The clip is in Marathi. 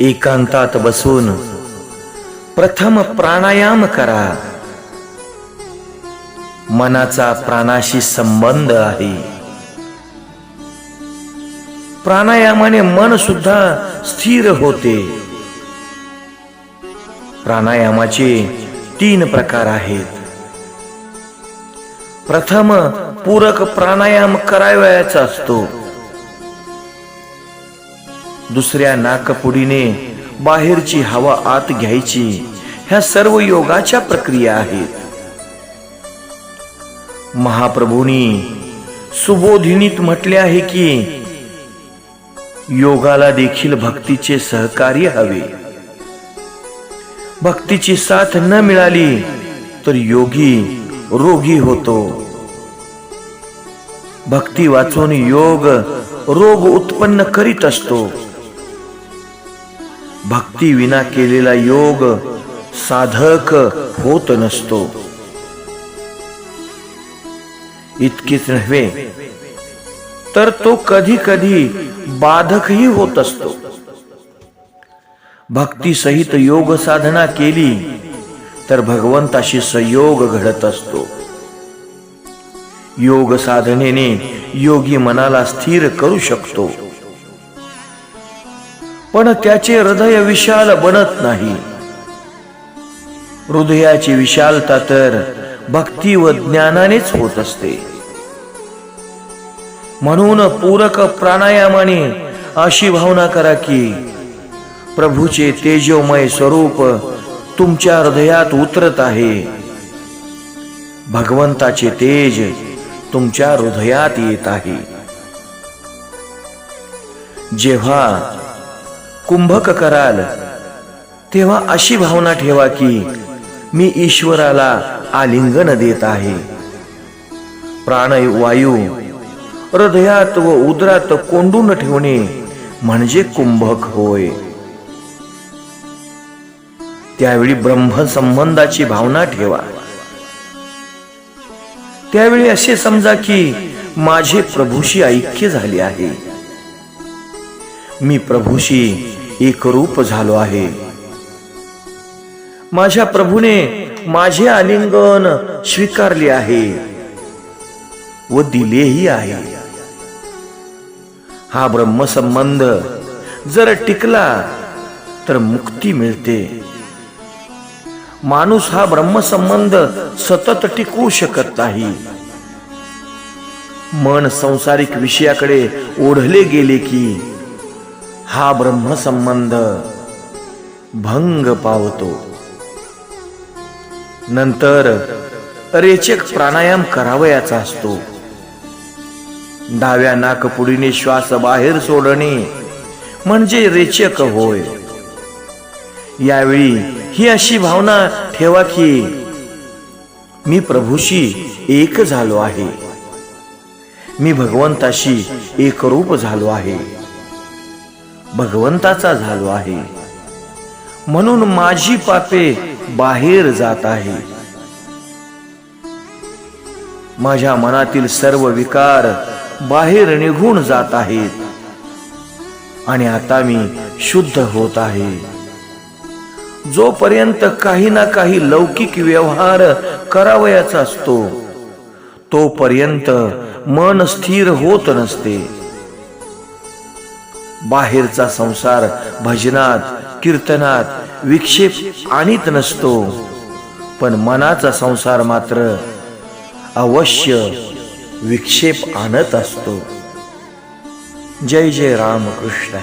एकांतात बसून प्रथम प्राणायाम करा. मनाचा प्राणाशी संबंध आहे. प्राणायामाने मन सुद्धा स्थिर होते. प्राणायामाचे तीन प्रकार आहेत. प्रथम पूरक प्राणायाम करावयाचा असतो. दुसऱ्या नाकपुडीने बाहेरची हवा आत घ्यायची. ह्या सर्व योगाच्या प्रक्रिया आहेत. महाप्रभूंनी सुबोधिनीत म्हटले आहे की योगाला देखील भक्तीचे सहकार्य हवे. भक्तीची साथ न मिळाली तर योगी रोगी होतो. भक्ती वाचून योग रोग उत्पन्न करीत असतो. भक्ती विना केलेला योग साधक होत नसतो. इतकेच नव्हे तर तो कधी कधी बाधकही होत असतो. भक्ती सहित योग साधना केली तर भगवंताशी संयोग घडत असतो. योग साधनेने योगी मनाला स्थिर करू शकतो. पण त्याचे हृदय विशाल बनत नाही. हृदयाची विशालता तर भक्ती व ज्ञानानेच होत असते. म्हणून पूरक प्राणायामाने अशी भावना करा की प्रभूचे तेजोमय स्वरूप तुमच्या हृदयात उतरत आहे. भगवंताचे तेज तुमच्या हृदयात येत आहे. जेव्हा कुंभक कराल तेव्हा अशी भावना ठेवा की मी ईश्वराला आलिंगन देत आहे. प्राणवायू हृदयात व उदरात कोंडून ठेवणे म्हणजे कुंभक होय. त्यावेळी ब्रह्मसंबंधाची भावना ठेवा. त्यावेळी असे समजा की माझे प्रभूशी ऐक्य झाले आहे. मी प्रभूशी एकरूप झालो आहे. माझ्या प्रभूने माझे आलिंगन स्वीकारले आहे व दिलेही आहे. हा ब्रह्मसंबंध जर टिकला तर मुक्ती मिळते. माणूस हा ब्रह्मसंबंध सतत टिकवू शकत नाही. मन संसारिक विषयाकडे ओढले गेले की हा ब्रह्मसंबंध भंग पावतो. नंतर रेचक प्राणायाम करावयाचा असतो. डाव्या नाकपुडीने श्वास बाहेर सोडणे म्हणजे रेचक होय. यावेळी ही अशी भावना ठेवा की मी प्रभूशी एक झालो आहे. मी भगवंताशी एकरूप झालो आहे. भगवंताचा झालो आहे. म्हणून माझी पापे बाहेर जात आहे. माझ्या मनातील सर्व विकार बाहेर निघून जात आहेत. आणि आता मी शुद्ध होत आहे. जोपर्यंत काही ना काही लौकिक व्यवहार करावयाचा असतो तोपर्यंत मन स्थिर होत नसते. बाहेरचा संसार भजनात कीर्तनात विक्षेप आणीत नसतो. पण मनाचा संसार मात्र अवश्य विक्षेप आणत असतो. जय जय राम कृष्ण